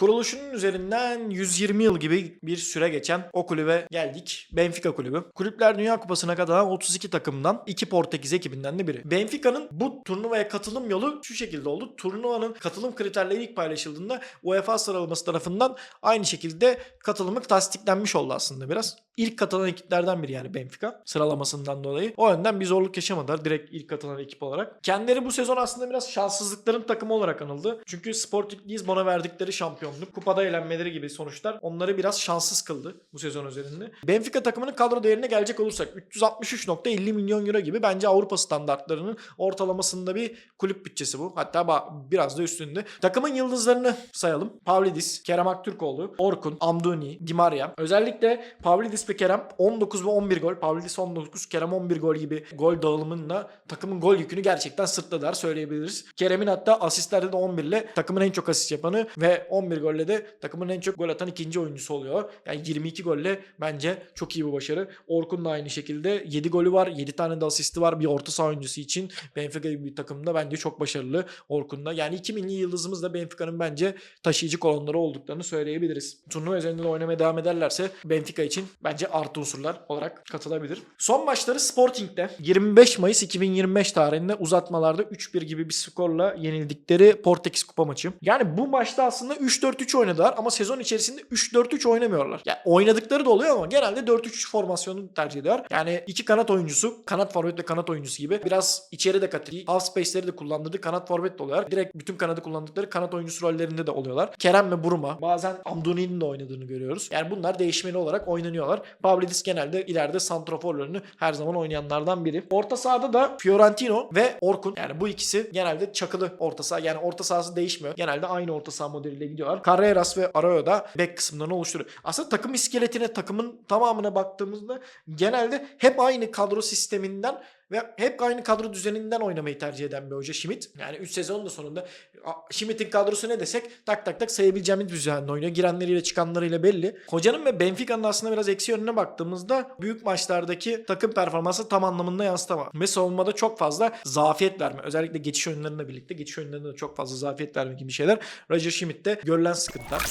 Kuruluşunun üzerinden 120 yıl gibi bir süre geçen o kulübe geldik. Benfica kulübü. Kulüpler Dünya Kupası'na katılan 32 takımdan 2 Portekiz ekibinden de biri. Benfica'nın bu turnuvaya katılım yolu şu şekilde oldu. Turnuvanın katılım kriterleri ilk paylaşıldığında UEFA sıralaması tarafından aynı şekilde katılımı tasdiklenmiş oldu aslında biraz. İlk katılan ekiplerden biri yani Benfica sıralamasından dolayı. O yönden bir zorluk yaşamadılar direkt ilk katılan ekip olarak. Kendileri bu sezon aslında biraz şanssızlıkların takımı olarak anıldı. Çünkü Sporting Lisbon'a verdikleri şampiyonluk, kupada eğlenmeleri gibi sonuçlar onları biraz şanssız kıldı bu sezon üzerinde. Benfica takımının kadro değerine gelecek olursak 363.50 milyon euro gibi bence Avrupa standartlarının ortalamasında bir kulüp bütçesi bu. Hatta biraz da üstünde. Takımın yıldızlarını sayalım. Pavlidis, Kerem Aktürkoğlu, Orkun, Amduni, Di Maria. Özellikle Pavlidis ve Kerem 19 ve 11 gol. Pavlidis 19, Kerem 11 gol gibi gol dağılımında takımın gol yükünü gerçekten sırtladılar söyleyebiliriz. Kerem'in hatta asistlerde de 11 ile takımın en çok asist yapanı ve 11 golle de takımın en çok gol atan ikinci oyuncusu oluyor. Yani 22 golle bence çok iyi bir başarı. Orkun da aynı şekilde 7 golü var. 7 tane de asisti var bir orta saha oyuncusu için. Benfica gibi bir takımda bence çok başarılı Orkun'da. Yani iki milli yıldızımız da Benfica'nın bence taşıyıcı kolonları olduklarını söyleyebiliriz. Turnuva üzerinde de oynamaya devam ederlerse Benfica için bence artı unsurlar olarak katılabilir. Son maçları Sporting'de 25 Mayıs 2025 tarihinde uzatmalarda 3-1 gibi bir skorla yenildikleri Portekiz Kupa maçı. Yani bu maçta aslında 3-4-3 oynadılar ama sezon içerisinde 3-4-3 oynamıyorlar. Yani oynadıkları da oluyor ama genelde 4-3-3 formasyonunu tercih ediyorlar. Yani iki kanat oyuncusu, kanat forvet ve kanat oyuncusu gibi biraz içeri de katılıyor. Half space'leri de kullandırdığı kanat forvet de oluyorlar. Direkt bütün kanadı kullandıkları kanat oyuncusu rollerinde de oluyorlar. Kerem ve Buruma bazen Amduni'nin de oynadığını görüyoruz. Yani bunlar değişmeli olarak oynanıyorlar. Pavlidis genelde ileride santraforlarını her zaman oynayanlardan biri. Orta sahada da Fiorentino ve Orkun. Yani bu ikisi genelde çakılı orta saha. Yani orta sahası değişmiyor. Genelde aynı orta saha modeliyle gidiyorlar. Carreras ve Arroyo da bek kısımlarını oluşturuyor. Aslında takım iskeletine, takımın tamamına baktığımızda genelde hep aynı kadro sisteminden ve hep aynı kadro düzeninden oynamayı tercih eden bir hoca Schmidt. Yani 3 sezonun da sonunda Schmidt'in kadrosu ne desek tak tak tak sayabileceğimiz bir düzenle oynuyor. Girenleriyle çıkanlarıyla belli. Hocanın ve Benfica'nın aslında biraz eksi yönüne baktığımızda büyük maçlardaki takım performansı tam anlamında yansıtama. Ve savunmada çok fazla zafiyet verme. Özellikle geçiş oyunlarıyla birlikte geçiş oyunlarında da çok fazla zafiyet verme gibi şeyler. Roger Schmidt'te görülen sıkıntılar.